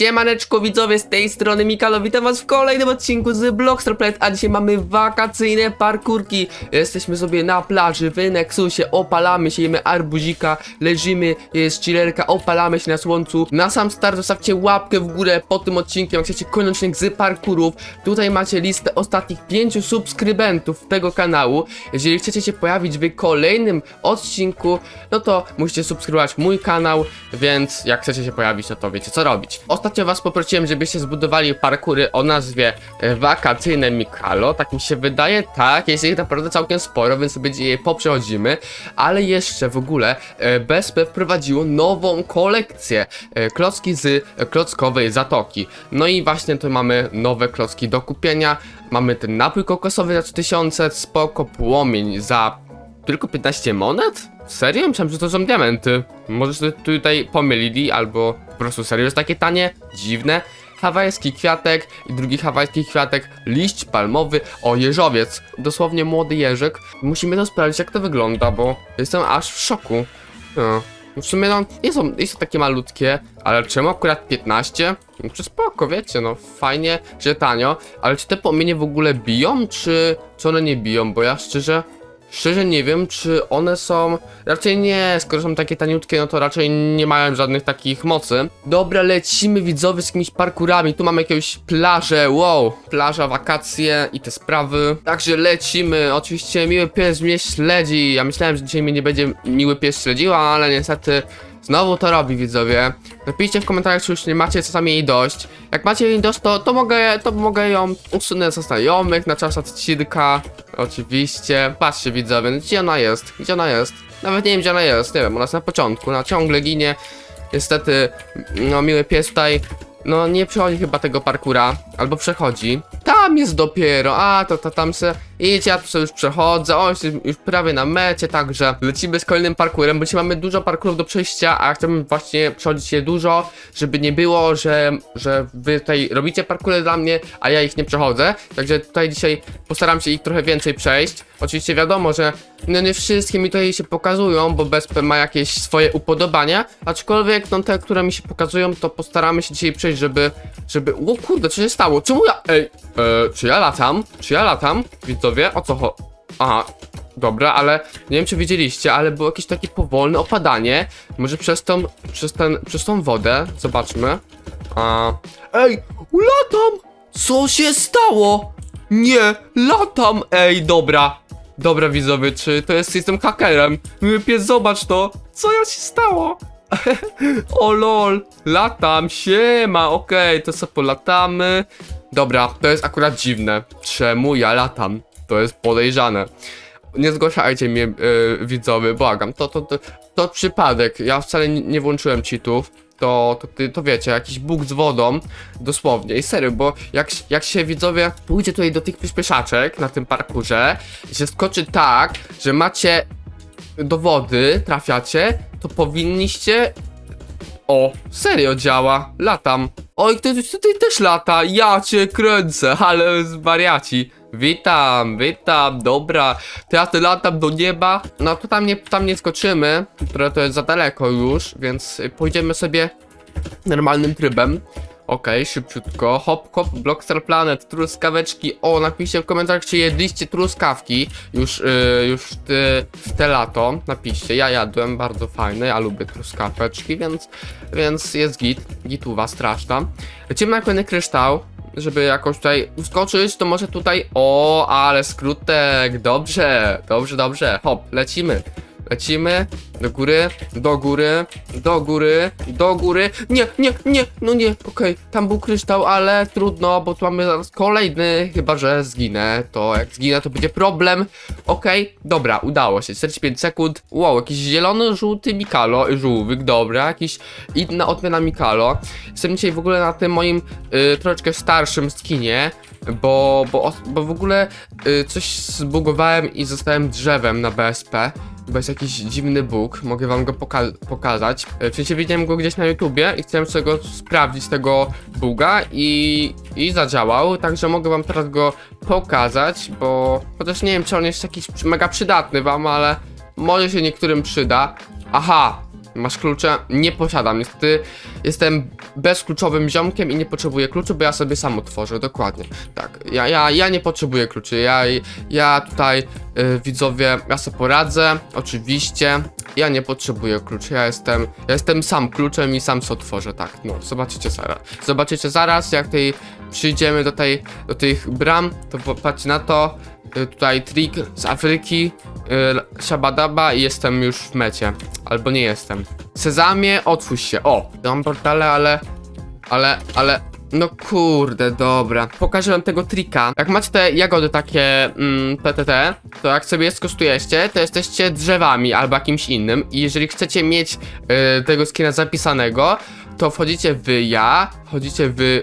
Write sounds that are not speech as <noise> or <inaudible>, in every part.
Siemaneczko widzowie, z tej strony Mikalo, witam was w kolejnym odcinku z Blockstar a dzisiaj mamy wakacyjne parkurki. Jesteśmy sobie na plaży w Nexusie, opalamy się, jemy arbuzika, leżymy, jest chillerka, opalamy się na słońcu. Na sam start zostawcie łapkę w górę pod tym odcinkiem, jak chcecie koniecznie z parkurów. Tutaj macie listę ostatnich pięciu subskrybentów tego kanału. Jeżeli chcecie się pojawić w kolejnym odcinku, no to musicie subskrybować mój kanał, więc jak chcecie się pojawić, no to wiecie co robić. Ostatnio was poprosiłem, żebyście zbudowali parkury o nazwie e, Wakacyjne Mikalo, tak mi się wydaje, tak, jest ich naprawdę całkiem sporo, więc sobie je poprzechodzimy, ale jeszcze w ogóle e, BSP wprowadziło nową kolekcję, e, klocki z klockowej zatoki. No i właśnie tu mamy nowe klocki do kupienia, mamy ten napój kokosowy za 3000, spoko płomień za tylko 15 monet? Serio? Myślałem, że to są diamenty. Może tutaj pomylili, albo prostu serio jest takie tanie? Dziwne. Hawajski kwiatek i drugi hawajski kwiatek, liść palmowy, o jeżowiec, dosłownie młody jeżyk. Musimy to sprawdzić jak to wygląda, bo jestem aż w szoku. No. W sumie no, nie są, nie są takie malutkie, ale czemu akurat 15? No to spoko, wiecie, no fajnie, że tanio, ale czy te płomienie w ogóle biją, czy, czy one nie biją, bo ja szczerze, Szczerze nie wiem, czy one są. Raczej nie, skoro są takie taniutkie, no to raczej nie mają żadnych takich mocy. Dobra, lecimy widzowie z jakimiś parkurami. Tu mamy jakąś plażę, wow, plaża, wakacje i te sprawy. Także lecimy. Oczywiście miły pies mnie śledzi. Ja myślałem, że dzisiaj mnie nie będzie miły pies śledziła, ale niestety. Znowu to robi widzowie. Napiszcie w komentarzach, czy już nie macie czasami jej dość. Jak macie jej dość, to, to, mogę, to mogę ją usunąć ze znajomych na czas odcinka. Oczywiście. Patrzcie widzowie, no gdzie ona jest? Gdzie ona jest? Nawet nie wiem gdzie ona jest, nie wiem, ona jest na początku, ona ciągle ginie. Niestety, no miły pies tutaj, no nie przechodzi chyba tego parkura, albo przechodzi. Tam jest dopiero, a to, to tam se idź, ja tu sobie już przechodzę, o jestem już prawie na mecie, także lecimy z kolejnym parkurem, bo dzisiaj mamy dużo parkurów do przejścia, a chciałbym właśnie przechodzić je dużo, żeby nie było, że, że wy tutaj robicie parkury dla mnie, a ja ich nie przechodzę, także tutaj dzisiaj postaram się ich trochę więcej przejść. Oczywiście wiadomo, że no nie wszystkie mi tutaj się pokazują, bo BSP ma jakieś swoje upodobania, aczkolwiek no te, które mi się pokazują, to postaramy się dzisiaj przejść, żeby, żeby, o kurde, co się stało? Czemu ja, ej, e, czy ja latam? Czy ja latam? Widzowie, o co ho... Aha, dobra, ale nie wiem czy widzieliście, ale było jakieś takie powolne opadanie, może przez tą, przez ten, przez tą wodę, zobaczmy. A... Ej, latam! Co się stało? Nie, latam! Ej, dobra. Dobra widzowie, czy to jest, jestem hakerem? Pies, zobacz to! Co ja się stało? <laughs> o lol, latam, siema, okej, to co polatamy. Dobra, to jest akurat dziwne. Czemu ja latam? To jest podejrzane. Nie zgłaszajcie mnie, yy, widzowie, błagam. To, to, to, to przypadek. Ja wcale nie włączyłem cheatów. To, to, ty- to wiecie, jakiś bóg z wodą, dosłownie. I serio, bo jak, jak się widzowie pójdzie tutaj do tych przyspieszaczek na tym parkurze, się skoczy tak, że macie do wody, trafiacie, to powinniście o, serio działa, latam. Oj, ktoś tutaj też lata, ja cię kręcę, <laughs> ale z wariaci. Witam, witam, dobra. Teraz to latam do nieba. No to tam nie, tam nie skoczymy, które to jest za daleko już, więc pójdziemy sobie normalnym trybem. Okej, szybciutko. Hop, hop, Blockstar Planet, truskaweczki. O, napiszcie w komentarzach, czy jedliście truskawki już, yy, już w, ty, w te lato. Napiszcie, ja jadłem, bardzo fajne, ja lubię truskaweczki, więc, więc jest git, gituwa straszna. Lecimy na kolejny kryształ, żeby jakoś tutaj uskoczyć, to może tutaj, o, ale skrótek, dobrze, dobrze, dobrze, hop, lecimy. Lecimy do góry, do góry, do góry, do góry. Nie, nie, nie, no nie, okej, tam był kryształ, ale trudno, bo tu mamy zaraz kolejny, chyba że zginę. To jak zginę, to będzie problem. Okej, dobra, udało się. 45 sekund. Wow, jakiś zielony, żółty Mikalo, żółwyk, dobra, jakiś inna odmiana Mikalo. Jestem dzisiaj w ogóle na tym moim y, troszeczkę starszym skinie. Bo, bo, bo w ogóle y, coś zbugowałem i zostałem drzewem na BSP. Chyba jest jakiś dziwny bóg, mogę wam go poka pokazać. E, W sensie widziałem go gdzieś na YouTubie i chciałem sobie go sprawdzić, tego buga i, i zadziałał, także mogę wam teraz go pokazać, bo chociaż nie wiem, czy on jest jakiś mega przydatny wam, ale może się niektórym przyda. Aha, Masz klucze? Nie posiadam, niestety jestem bezkluczowym ziomkiem i nie potrzebuję kluczy, bo ja sobie sam otworzę, dokładnie. Tak, ja, ja, ja nie potrzebuję kluczy, ja, ja tutaj, y, widzowie, ja sobie poradzę, oczywiście, ja nie potrzebuję kluczy, ja jestem, ja jestem sam kluczem i sam sobie otworzę, tak, no, zobaczycie zaraz. Zobaczycie zaraz, jak tej przyjdziemy do tej, do tych bram, to popatrzcie na to, y, tutaj trik z Afryki, y, siabadaba i jestem już w mecie, albo nie jestem. Sezamie, otwórz się, o, mam portale, ale, ale, ale, no kurde, dobra. Pokażę wam tego trika. Jak macie te jagody takie, mm, TTT, to jak sobie je to jesteście drzewami albo jakimś innym i jeżeli chcecie mieć y, tego skina zapisanego, to wchodzicie w ja, wchodzicie w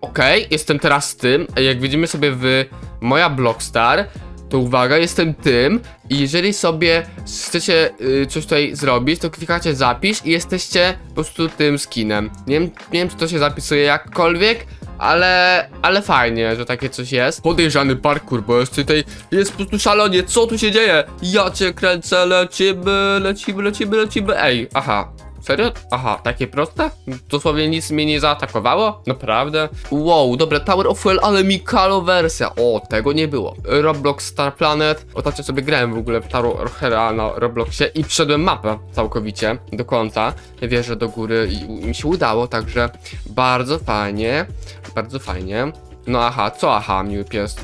Okej, jestem teraz tym, jak widzimy sobie w moja Blockstar, to uwaga, jestem tym i jeżeli sobie chcecie y, coś tutaj zrobić, to klikacie zapisz i jesteście po prostu tym skinem. Nie wiem, nie wiem czy to się zapisuje jakkolwiek, ale, ale fajnie, że takie coś jest. Podejrzany parkour, bo jest tutaj, jest po prostu szalonie, co tu się dzieje? Ja cię kręcę, lecimy, lecimy, lecimy, lecimy, ej, aha. Serio? Aha, takie proste? Dosłownie nic mnie nie zaatakowało? Naprawdę? Wow, dobra, Tower of Hell, ale Mikalo wersja. O, tego nie było. Roblox Star Planet. Ostatnio sobie grałem w ogóle w Tower of Hell na Robloxie i przeszedłem mapę całkowicie do końca. Wierzę do góry i mi się udało, także bardzo fajnie. Bardzo fajnie. No aha, co aha, miły pies?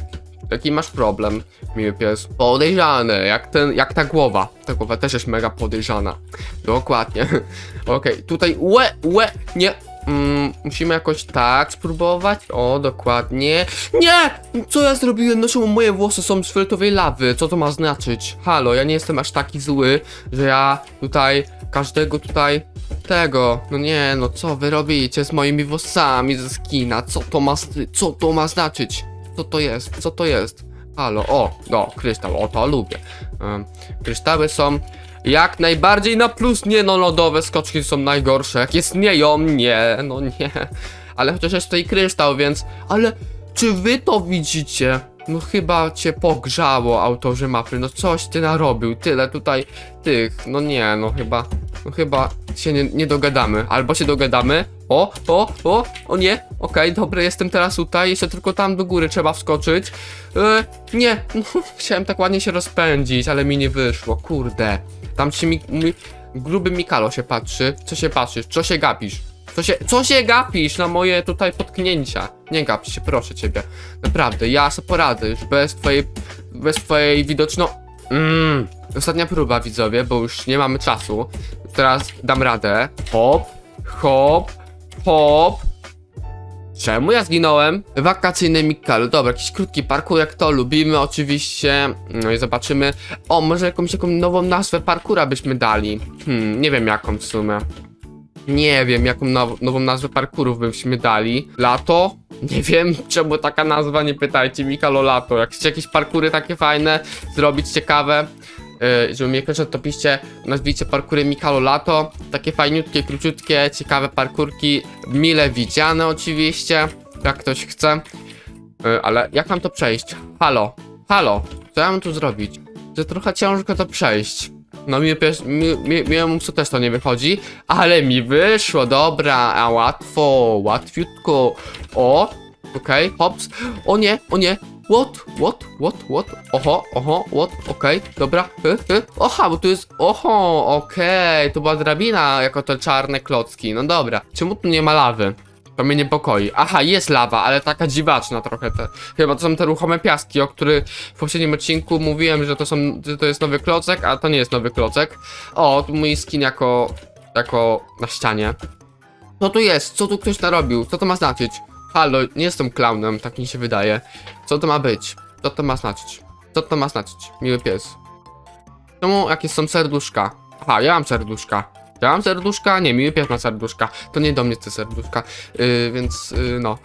Jaki masz problem, miły pies? Podejrzany, jak ten, jak ta głowa. Ta głowa też jest mega podejrzana. Dokładnie. <laughs> Okej, tutaj łe, łe, nie. Mm, musimy jakoś tak spróbować. O, dokładnie. Nie! Co ja zrobiłem? No czemu moje włosy są z fioletowej lawy? Co to ma znaczyć? Halo, ja nie jestem aż taki zły, że ja tutaj każdego tutaj tego. No nie, no co wy robicie z moimi włosami ze skina? Co to ma, co to ma znaczyć? Co to jest? Co to jest? Halo, o, no, kryształ, o to lubię. Em, kryształy są jak najbardziej na plus, nie no, lodowe skoczki są najgorsze. Jak istnieją, nie, no nie. Ale chociaż jest tutaj kryształ, więc. Ale czy wy to widzicie? No chyba cię pogrzało autorzy mapy, no coś ty narobił, tyle tutaj tych, no nie, no chyba, no chyba się nie, nie dogadamy, albo się dogadamy, o, o, o, o nie, okej, dobra, jestem teraz tutaj, jeszcze tylko tam do góry trzeba wskoczyć, e, nie, no, <laughs> chciałem tak ładnie się rozpędzić, ale mi nie wyszło, kurde, tam się mi, mi gruby Mikalo się patrzy, co się patrzysz, co się gapisz? Co się, co się gapisz na moje tutaj potknięcia? Nie gap się, proszę ciebie. Naprawdę, ja sobie poradzę już bez twojej, bez twojej widoczno... Mmm, ostatnia próba widzowie, bo już nie mamy czasu. Teraz dam radę. Hop, hop, hop. Czemu ja zginąłem? Wakacyjny Mikalu. Dobra, jakiś krótki parkour, jak to lubimy oczywiście. No i zobaczymy. O, może jakąś taką nową nazwę parkura byśmy dali. Hmm, nie wiem jaką w sumie. Nie wiem, jaką now nową nazwę parkurów byśmy dali. Lato? Nie wiem, <laughs> czemu taka nazwa, nie pytajcie. Mikalo Lato. Jak chcecie jakieś parkury takie fajne, zrobić ciekawe, yy, żeby mnie kończyć, to piszcie, nazwijcie parkury Mikalo Lato. Takie fajniutkie, króciutkie, ciekawe parkurki, mile widziane oczywiście, jak ktoś chce. Yy, ale jak mam to przejść? Halo, halo, co ja mam tu zrobić? Że trochę ciężko to przejść. No mi, mi, mi, psu też to nie wychodzi, ale mi wyszło, dobra, a łatwo, łatwiutko. O, okej, hops, o nie, o nie, what, what, what, what, oho, oho, what, okej, dobra, y, y, oha, bo tu jest, oho, okej, to była drabina, jako te czarne klocki, no dobra, czemu tu nie ma lawy? To mnie niepokoi. Aha, jest lawa, ale taka dziwaczna trochę te. Chyba to są te ruchome piaski, o których w poprzednim odcinku mówiłem, że to są, że to jest nowy klocek, a to nie jest nowy klocek. O, tu mój skin jako, jako na ścianie. Co tu jest? Co tu ktoś narobił? Co to ma znaczyć? Halo, nie jestem klaunem, tak mi się wydaje. Co to ma być? Co to ma znaczyć? Co to ma znaczyć? Miły pies. Czemu jakieś są serduszka? Aha, ja mam serduszka. Ja mam serduszka? Nie, miły pies ma serduszka. To nie do mnie te serduszka. Yy, więc, yy, no.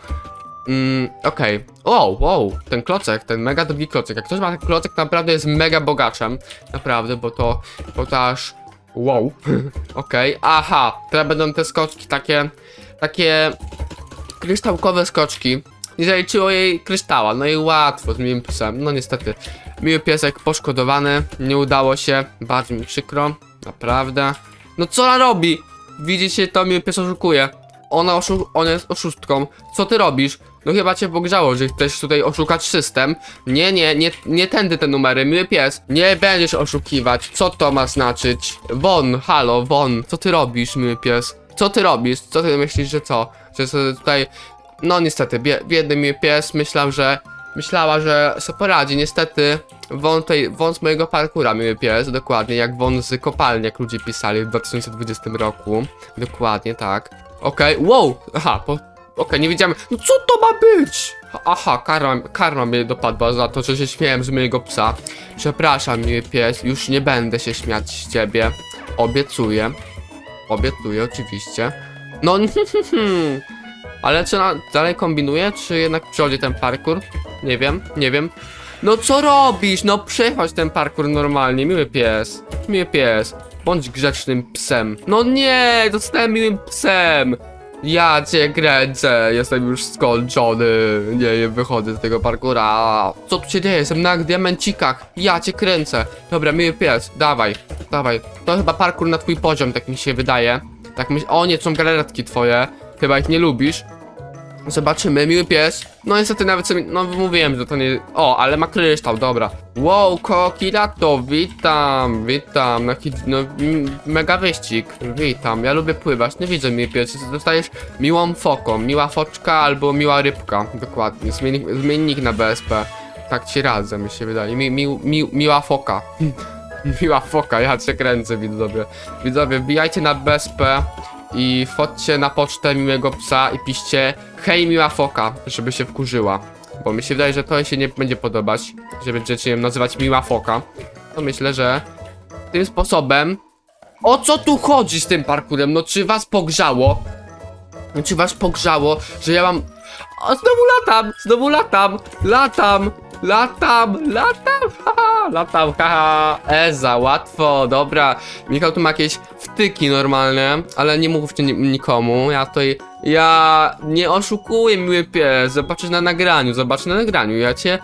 Mm, okej. Wow, wow, ten klocek, ten mega drugi klocek. Jak ktoś ma ten klocek, naprawdę jest mega bogaczem. Naprawdę, bo to, bo to aż... Wow. <laughs> Okej, aha. Teraz będą te skoczki takie, takie kryształkowe skoczki. Nie zaliczyło jej kryształa, no i łatwo z miłym psem. No niestety, miły piesek poszkodowany, nie udało się, bardzo mi przykro, naprawdę. No co ona robi? Widzicie, to mnie pies oszukuje. Ona, oszu ona jest oszustką. Co ty robisz? No chyba cię pogrzało, że chcesz tutaj oszukać system. Nie, nie, nie, nie tędy te numery, miły pies. Nie będziesz oszukiwać. Co to ma znaczyć? Won, halo, won. Co ty robisz, miły pies? Co ty robisz? Co ty myślisz, że co? Że sobie tutaj... No niestety, bie biedny miły pies myślał, że... Myślała, że sobie poradzi. Niestety, won, tej, won z mojego parkura, miły pies, dokładnie, jak won z kopalni, jak ludzie pisali w 2020 roku. Dokładnie, tak. Okej, wow! Aha, po, Okej, nie wiedziałem. No co to ma być? Aha, karma, karma mnie dopadła za to, że się śmiałem z mojego psa. Przepraszam, miły pies, już nie będę się śmiać z ciebie. Obiecuję. Obiecuję, oczywiście. No, <laughs> ale czy ona dalej kombinuje, czy jednak przychodzi ten parkour? Nie wiem, nie wiem. No co robisz? No przechodź ten parkour normalnie, miły pies. Miły pies. Bądź grzecznym psem. No nie, zostałem miłym psem. Ja cię kręcę, jestem już skończony. Nie, nie wychodzę z tego parkura. Co tu się dzieje? Jestem na diamencikach. Ja cię kręcę. Dobra, miły pies, dawaj, dawaj. To chyba parkour na twój poziom, tak mi się wydaje. Tak myśl. O nie, są galaretki twoje. Chyba ich nie lubisz. Zobaczymy, miły pies. No niestety nawet sobie, no mówiłem, że to nie... O, ale ma kryształ, dobra. Wow, Kokirato, witam, witam. Jaki, no, mega wyścig, witam. Ja lubię pływać, nie widzę miły pies. Dostajesz miłą foką, miła foczka albo miła rybka. Dokładnie, zmiennik, zmiennik na BSP. Tak ci radzę, mi się wydaje. Mi, mi, mi, miła foka. <laughs> Miła foka, ja cię kręcę, widzowie. Widzowie, wbijajcie na BSP i wchodźcie na pocztę miłego psa i piszcie hej miła foka, żeby się wkurzyła. Bo mi się wydaje, że to jej się nie będzie podobać, że będziecie nazywać miła foka. To myślę, że tym sposobem... O co tu chodzi z tym parkurem? No czy was pogrzało? No czy was pogrzało, że ja mam... O, znowu latam, znowu latam, latam, latam, latam, <laughs> haha, latam, haha. Eza, łatwo, dobra. Michał tu ma jakieś wtyki normalne, ale nie mówcie ni nikomu, ja tutaj... Ja nie oszukuję, miły pies, zobaczysz na nagraniu, zobacz na nagraniu, ja cię...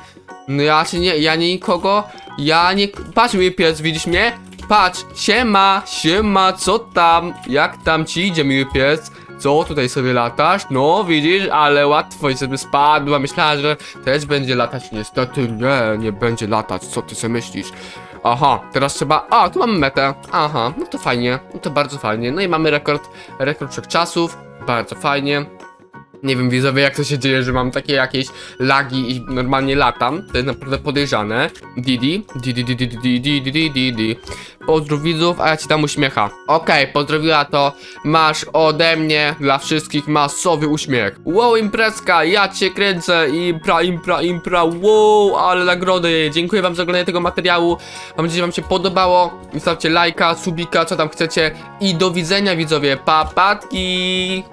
No ja cię nie, ja nie nikogo, ja nie... Patrz, miły pies, widzisz mnie? Patrz, siema, siema, co tam? Jak tam ci idzie, miły pies? Co, tutaj sobie latasz? No, widzisz, ale łatwo i sobie spadła. Myślała, że też będzie latać. Niestety nie, nie będzie latać. Co ty sobie myślisz? Aha, teraz trzeba... A, tu mamy metę. Aha, no to fajnie. No to bardzo fajnie. No i mamy rekord, rekord wszechczasów. Bardzo fajnie. Nie wiem, widzowie, jak to się dzieje, że mam takie jakieś lagi i normalnie latam. To jest naprawdę podejrzane. Didi, Didi, Didi, Didi, Didi, Didi, Didi. Pozdrów widzów, a ja ci dam uśmiecha. Okej, pozdrowiła to. Masz ode mnie dla wszystkich masowy uśmiech. Wow, imprezka, ja cię kręcę. Impra, impra, impra. Wow, ale nagrody. Dziękuję wam za oglądanie tego materiału. Mam nadzieję, że wam się podobało. Zostawcie lajka, subika, co tam chcecie. I do widzenia, widzowie. Papatki.